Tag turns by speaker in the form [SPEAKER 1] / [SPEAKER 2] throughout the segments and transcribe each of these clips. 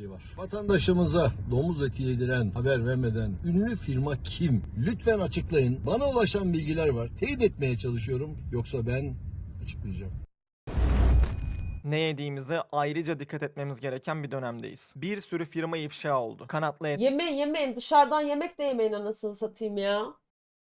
[SPEAKER 1] bilgi var. Vatandaşımıza domuz eti yediren, haber vermeden ünlü firma kim? Lütfen açıklayın. Bana ulaşan bilgiler var. Teyit etmeye çalışıyorum. Yoksa ben açıklayacağım.
[SPEAKER 2] Ne yediğimize ayrıca dikkat etmemiz gereken bir dönemdeyiz. Bir sürü firma ifşa oldu. Kanatlı etler,
[SPEAKER 3] Yemeyin yemeyin dışarıdan yemek de yemeyin anasını satayım ya.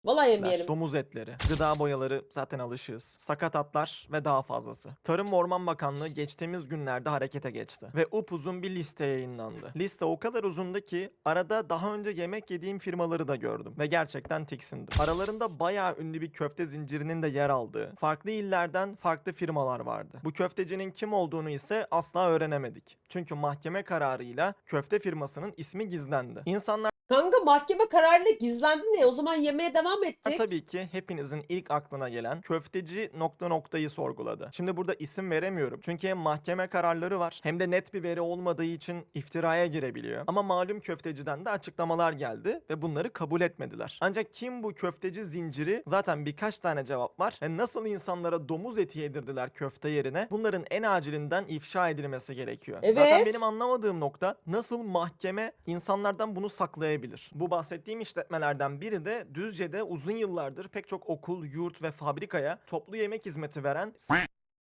[SPEAKER 3] Vallahi yemeyelim.
[SPEAKER 2] domuz etleri, gıda boyaları zaten alışığız. Sakat atlar ve daha fazlası. Tarım ve Orman Bakanlığı geçtiğimiz günlerde harekete geçti. Ve upuzun bir liste yayınlandı. Liste o kadar uzundu ki arada daha önce yemek yediğim firmaları da gördüm. Ve gerçekten tiksindim. Aralarında bayağı ünlü bir köfte zincirinin de yer aldığı, farklı illerden farklı firmalar vardı. Bu köftecinin kim olduğunu ise asla öğrenemedik. Çünkü mahkeme kararıyla köfte firmasının ismi gizlendi. İnsanlar
[SPEAKER 3] Kanka mahkeme kararıyla gizlendi ne? O zaman yemeğe devam ettik.
[SPEAKER 2] tabii ki hepinizin ilk aklına gelen köfteci nokta noktayı sorguladı. Şimdi burada isim veremiyorum. Çünkü hem mahkeme kararları var hem de net bir veri olmadığı için iftiraya girebiliyor. Ama malum köfteciden de açıklamalar geldi ve bunları kabul etmediler. Ancak kim bu köfteci zinciri? Zaten birkaç tane cevap var. Ve nasıl insanlara domuz eti yedirdiler köfte yerine? Bunların en acilinden ifşa edilmesi gerekiyor. Zaten
[SPEAKER 3] Evet.
[SPEAKER 2] benim anlamadığım nokta nasıl mahkeme insanlardan bunu saklayabilir? Bu bahsettiğim işletmelerden biri de Düzce'de uzun yıllardır pek çok okul, yurt ve fabrikaya toplu yemek hizmeti veren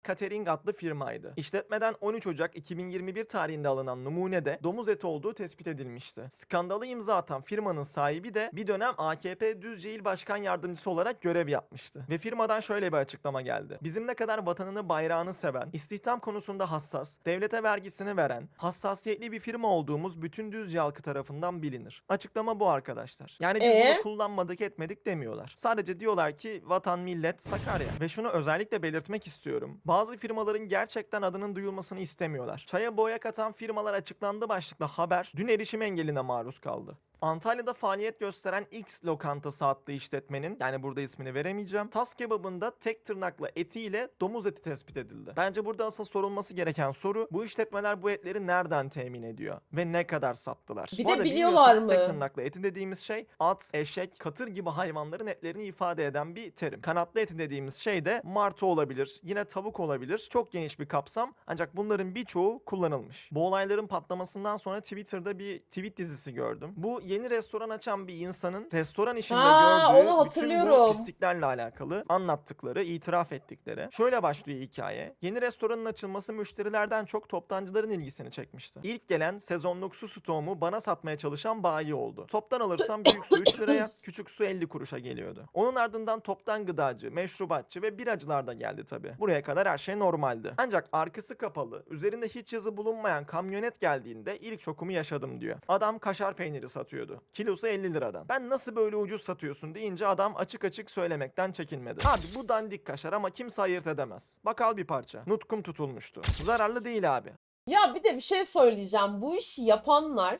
[SPEAKER 2] Catering adlı firmaydı. İşletmeden 13 Ocak 2021 tarihinde alınan numunede domuz eti olduğu tespit edilmişti. Skandalı imza atan firmanın sahibi de bir dönem AKP Düzce İl Başkan Yardımcısı olarak görev yapmıştı. Ve firmadan şöyle bir açıklama geldi. Bizim ne kadar vatanını bayrağını seven, istihdam konusunda hassas, devlete vergisini veren, hassasiyetli bir firma olduğumuz bütün Düzce halkı tarafından bilinir. Açıklama bu arkadaşlar. Yani biz
[SPEAKER 3] Ee?
[SPEAKER 2] bunu kullanmadık etmedik demiyorlar. Sadece diyorlar ki vatan millet Sakarya. Ve şunu özellikle belirtmek istiyorum. Bazı firmaların gerçekten adının duyulmasını istemiyorlar. Çaya boya katan firmalar açıklandı başlıklı haber dün erişim engeline maruz kaldı. Antalya'da faaliyet gösteren X lokantası adlı işletmenin yani burada ismini veremeyeceğim. Tas kebabında tek tırnakla etiyle domuz eti tespit edildi. Bence burada asıl sorulması gereken soru bu işletmeler bu etleri nereden temin ediyor ve ne kadar sattılar?
[SPEAKER 3] Bir
[SPEAKER 2] Bu
[SPEAKER 3] de biliyorlar
[SPEAKER 2] bilmiyorsanız tek
[SPEAKER 3] mı?
[SPEAKER 2] tırnakla eti dediğimiz şey at, eşek, katır gibi hayvanların etlerini ifade eden bir terim. Kanatlı eti dediğimiz şey de martı olabilir, yine tavuk olabilir. Çok geniş bir kapsam ancak bunların birçoğu kullanılmış. Bu olayların patlamasından sonra Twitter'da bir tweet dizisi gördüm. Bu yeni restoran açan bir insanın restoran işinde
[SPEAKER 3] Ha,
[SPEAKER 2] gördüğü
[SPEAKER 3] onu
[SPEAKER 2] bütün bu pisliklerle alakalı anlattıkları, itiraf ettikleri. Şöyle başlıyor hikaye. Yeni restoranın açılması müşterilerden çok toptancıların ilgisini çekmişti. İlk gelen sezonluk su stoğumu bana satmaya çalışan bayi oldu. Toptan alırsam büyük su 3 liraya, küçük su 50 kuruşa geliyordu. Onun ardından toptan gıdacı, meşrubatçı ve biracılar da geldi tabi. Buraya kadar her şey normaldi. Ancak arkası kapalı, üzerinde hiç yazı bulunmayan kamyonet geldiğinde ilk şokumu yaşadım diyor. Adam kaşar peyniri satıyordu. Kilosu 50 liradan. Ben nasıl böyle ucuz satıyorsun deyince adam açık açık söylemekten çekinmedi. Abi bu dandik kaşar ama kimse ayırt edemez. Bakal bir parça. Nutkum tutulmuştu. Zararlı değil abi.
[SPEAKER 3] Ya bir de bir şey söyleyeceğim. Bu işi yapanlar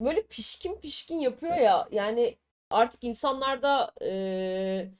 [SPEAKER 3] böyle pişkin pişkin yapıyor ya. Yani artık insanlarda eee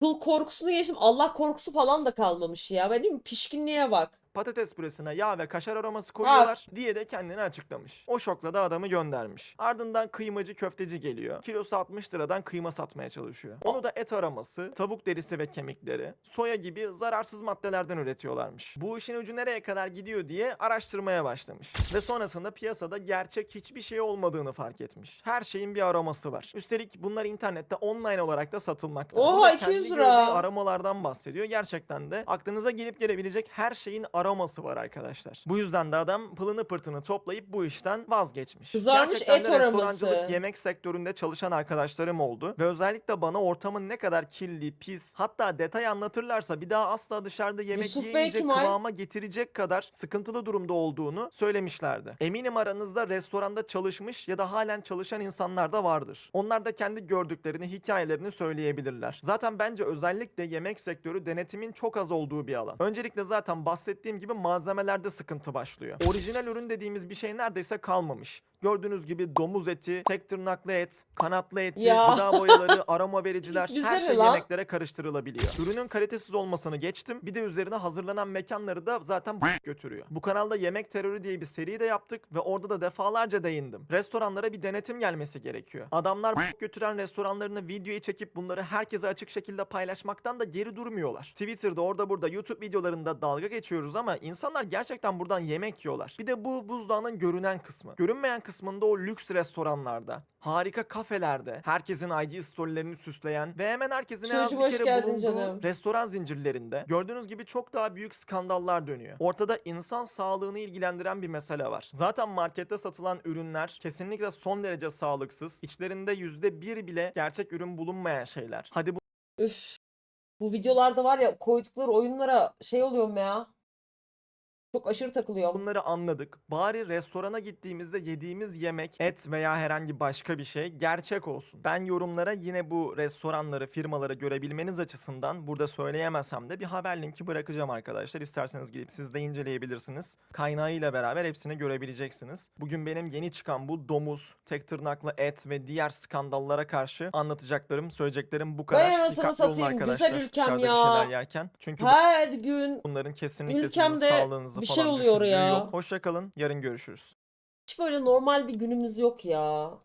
[SPEAKER 3] kıl korkusunu geçtim. Allah korkusu falan da kalmamış ya. Ben değil mi? Pişkinliğe bak.
[SPEAKER 2] Patates püresine yağ ve kaşar aroması koyuyorlar diye de kendini açıklamış. O şokla da adamı göndermiş. Ardından kıymacı köfteci geliyor. Kilosu 60 liradan kıyma satmaya çalışıyor. Onu da et aroması, tavuk derisi ve kemikleri, soya gibi zararsız maddelerden üretiyorlarmış. Bu işin ucu nereye kadar gidiyor diye araştırmaya başlamış. Ve sonrasında piyasada gerçek hiçbir şey olmadığını fark etmiş. Her şeyin bir aroması var. Üstelik bunlar internette online olarak da satılmakta.
[SPEAKER 3] Oha,
[SPEAKER 2] Burada
[SPEAKER 3] 200
[SPEAKER 2] kendi
[SPEAKER 3] lira.
[SPEAKER 2] gördüğü aromalardan bahsediyor. Gerçekten de aklınıza gelip gelebilecek her şeyin aroması var arkadaşlar. Bu yüzden de adam pılını pırtını toplayıp bu işten vazgeçmiş.
[SPEAKER 3] Kızarmış
[SPEAKER 2] Gerçekten
[SPEAKER 3] et
[SPEAKER 2] de
[SPEAKER 3] aroması.
[SPEAKER 2] restorancılık, yemek sektöründe çalışan arkadaşlarım oldu. Ve özellikle bana ortamın ne kadar kirli, pis, hatta detay anlatırlarsa bir daha asla dışarıda yemek
[SPEAKER 3] Yusuf Bey
[SPEAKER 2] yiyemeyecek
[SPEAKER 3] kim ay?
[SPEAKER 2] kıvama getirecek kadar sıkıntılı durumda olduğunu söylemişlerdi. Eminim aranızda restoranda çalışmış ya da halen çalışan insanlar da vardır. Onlar da kendi gördüklerini, hikayelerini söyleyebilirler. Zaten bence özellikle yemek sektörü denetimin çok az olduğu bir alan. Öncelikle zaten bahsettiğim gibi malzemelerde sıkıntı başlıyor. Orijinal ürün dediğimiz bir şey neredeyse kalmamış. Gördüğünüz gibi domuz eti, tek tırnaklı et, kanatlı eti,
[SPEAKER 3] Ya.
[SPEAKER 2] gıda boyaları, aroma vericiler
[SPEAKER 3] Bize
[SPEAKER 2] her
[SPEAKER 3] ne
[SPEAKER 2] şey
[SPEAKER 3] lan?
[SPEAKER 2] yemeklere karıştırılabiliyor. Ürünün kalitesiz olmasını geçtim. Bir de üzerine hazırlanan mekanları da zaten götürüyor. Bu kanalda yemek terörü diye bir seri de yaptık ve orada da defalarca değindim. Restoranlara bir denetim gelmesi gerekiyor. Adamlar götüren restoranlarını videoya çekip bunları herkese açık şekilde paylaşmaktan da geri durmuyorlar. Twitter'da orada burada YouTube videolarında dalga geçiyoruz ama insanlar gerçekten buradan yemek yiyorlar. Bir de bu buzdağının görünen kısmı. Görünmeyen kısmında o lüks restoranlarda, harika kafelerde, herkesin IG storylerini süsleyen ve hemen herkesin en az
[SPEAKER 3] Çocuğum
[SPEAKER 2] bir
[SPEAKER 3] hoş
[SPEAKER 2] kere
[SPEAKER 3] geldin
[SPEAKER 2] bulunduğu
[SPEAKER 3] canım.
[SPEAKER 2] restoran zincirlerinde gördüğünüz gibi çok daha büyük skandallar dönüyor. Ortada insan sağlığını ilgilendiren bir mesele var. Zaten markette satılan ürünler kesinlikle son derece sağlıksız. İçlerinde yüzde bir bile gerçek ürün bulunmayan şeyler. Hadi bu
[SPEAKER 3] Üf. Bu videolarda var ya koydukları oyunlara şey oluyorum ya. Çok aşırı takılıyorum.
[SPEAKER 2] Bunları anladık. Bari restorana gittiğimizde yediğimiz yemek, et veya herhangi başka bir şey gerçek olsun. Ben yorumlara yine bu restoranları, firmaları görebilmeniz açısından burada söyleyemesem de bir haber linki bırakacağım arkadaşlar. İsterseniz gidip siz de inceleyebilirsiniz. Kaynağıyla beraber hepsini görebileceksiniz. Bugün benim yeni çıkan bu domuz, tek tırnaklı et ve diğer skandallara karşı anlatacaklarım, söyleyeceklerim bu kadar.
[SPEAKER 3] Vay anasını
[SPEAKER 2] Dikkatli olun
[SPEAKER 3] satayım, güzel
[SPEAKER 2] arkadaşlar
[SPEAKER 3] ülkem
[SPEAKER 2] dışarıda
[SPEAKER 3] ya.
[SPEAKER 2] bir şeyler yerken. Çünkü
[SPEAKER 3] Her gün
[SPEAKER 2] bunların kesinlikle
[SPEAKER 3] Ülkemde
[SPEAKER 2] sizin sağlığınızı
[SPEAKER 3] bir
[SPEAKER 2] falan
[SPEAKER 3] şey oluyor
[SPEAKER 2] düşündüğü
[SPEAKER 3] ya.
[SPEAKER 2] yok. Hoşça kalın. Yarın görüşürüz.
[SPEAKER 3] hiç böyle normal bir günümüz yok ya.